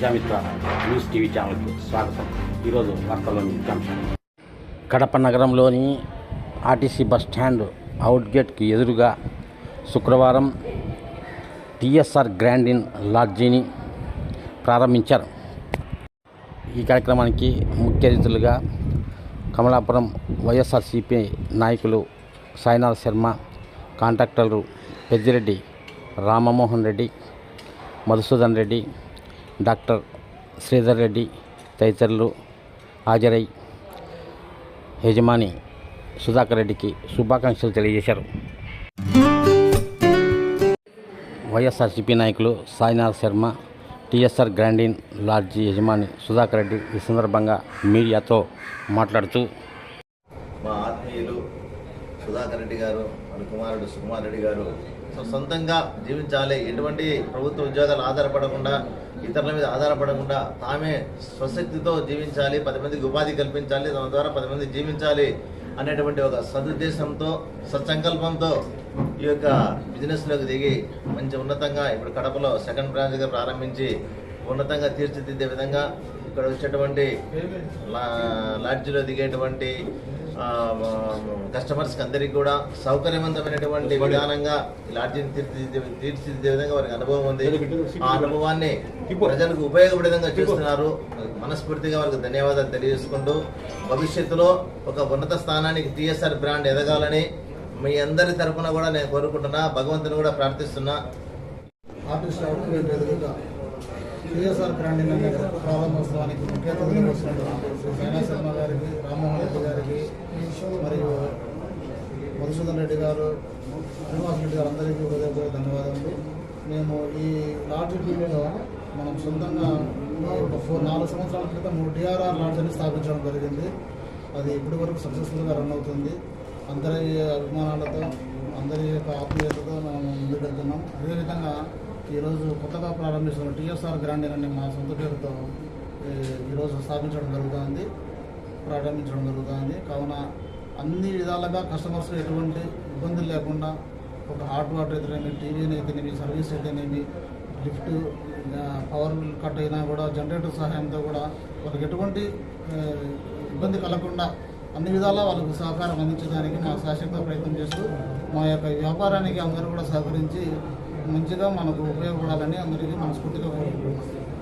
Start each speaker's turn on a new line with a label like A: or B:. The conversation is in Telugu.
A: ప్రజామిత్ర న్యూస్ టీవీ ఛానల్కి స్వాగతం. ఈరోజు వార్తల్లోని ముఖ్యాంశాలు కడప నగరంలోని ఆర్టీసీ బస్ స్టాండ్ అవుట్గేట్కి ఎదురుగా శుక్రవారం టీఎస్ఆర్ గ్రాండ్ ఇన్ లాడ్జీని ప్రారంభించారు. ఈ కార్యక్రమానికి ముఖ్య అతిథులుగా కమలాపురం వైఎస్ఆర్సీపీ నాయకులు సాయినాథ్ శర్మ కాంట్రాక్టర్లు పెద్దిరెడ్డి రామమోహన్ రెడ్డి మధుసూదన్ రెడ్డి డాక్టర్ శ్రీధర్ రెడ్డి తదితరులు హాజరై యజమాని సుధాకర్ రెడ్డికి శుభాకాంక్షలు తెలియజేశారు. వైఎస్ఆర్సీపీ నాయకులు Sainath Sharma TSR Grand Inn lodge యజమాని సుధాకర్ రెడ్డి ఈ సందర్భంగా మీడియాతో మాట్లాడుతూ
B: మా ఆత్మీయులు సుధాకర్ రెడ్డి గారు మన కుమారుడు సుకుమార్ రెడ్డి గారు సొంతంగా జీవించాలి. ఎటువంటి ప్రభుత్వ ఉద్యోగాలు ఆధారపడకుండా ఇతరుల మీద ఆధారపడకుండా తామే స్వశక్తితో జీవించాలి పది మందికి ఉపాధి కల్పించాలి దాని ద్వారా పది మంది జీవించాలి అనేటువంటి ఒక సదుద్దేశంతో సత్సంకల్పంతో ఈ యొక్క బిజినెస్లోకి దిగి మంచి ఉన్నతంగా ఇప్పుడు కడపలో సెకండ్ బ్రాంచ్గా ప్రారంభించి ఉన్నతంగా తీర్చిదిద్దే విధంగా ఇక్కడ వచ్చేటువంటి లా- లాడ్జిలో దిగేటువంటి కస్టమర్స్కి అందరికీ కూడా సౌకర్యవంతమైనటువంటి విధానంగా లాడ్జిని తీర్చిదిద్దే విధంగా వారికి అనుభవం ఉంది. ఆ అనుభవాన్ని ప్రజలకు ఉపయోగపడే విధంగా చేస్తున్నారు. మనస్ఫూర్తిగా వారికి ధన్యవాదాలు తెలియజేసుకుంటూ భవిష్యత్తులో ఒక ఉన్నత స్థానానికి టీఎస్ఆర్ బ్రాండ్ ఎదగాలని మీ అందరి తరపున కూడా నేను కోరుకుంటున్నా. భగవంతుని కూడా ప్రార్థిస్తున్నా.
C: ఆర్టిస్ట్ బ్రాండింగ్ అనే ప్రారంభోత్సవానికి ముఖ్య అతిథులు వస్తున్నటువంటి సైనా శర్మ గారికి రామ్మోహన్ రెడ్డి గారికి మరియు మధుసూదన్ రెడ్డి గారు శ్రీనివాస్ రెడ్డి గారు అందరికీ హృదయపూర్వక ధన్యవాదాలు మేము ఈ లాడ్జ్ టీవీలో మనం సొంతంగా ఒక ఫోర్ నాలుగు సంవత్సరాల క్రితం మూడు డిఆర్ఆర్ లాడ్జ్ని స్థాపించడం జరిగింది. అది ఇప్పటి వరకు సక్సెస్ఫుల్గా రన్ అవుతుంది. అందరి అభిమానాలతో అందరి యొక్క ఆత్మీయతతో మనం ముందుకెళ్తున్నాం. అదేవిధంగా ఈరోజు కొత్తగా ప్రారంభిస్తున్న టీఎస్ఆర్ గ్రాండ్ అనే మా సొంత పేరుతో ఈ, ఈరోజు స్థాపించడం జరుగుతుంది ప్రారంభించడం జరుగుతుంది. కావున అన్ని విధాలుగా కస్టమర్స్ ఎటువంటి ఇబ్బందులు లేకుండా ఒక హాట్ వాటర్ అయితేనేమి టీవీని అయితేనేమి సర్వీస్ అయితేనేమి లిఫ్ట్ పవర్ కట్ అయినా కూడా జనరేటర్ సహాయంతో కూడా వాళ్ళకి ఎటువంటి ఇబ్బంది కలగకుండా అన్ని విధాలా వాళ్ళకు సహకారం అందించడానికి మా శాశ్వత ప్రయత్నం చేస్తూ మా యొక్క వ్యాపారానికి అందరూ కూడా సహకరించి మంచిగా మనకు ఉపయోగపడాలని అందరికీ మనస్ఫూర్తిగా కోరుకుంటున్నాం.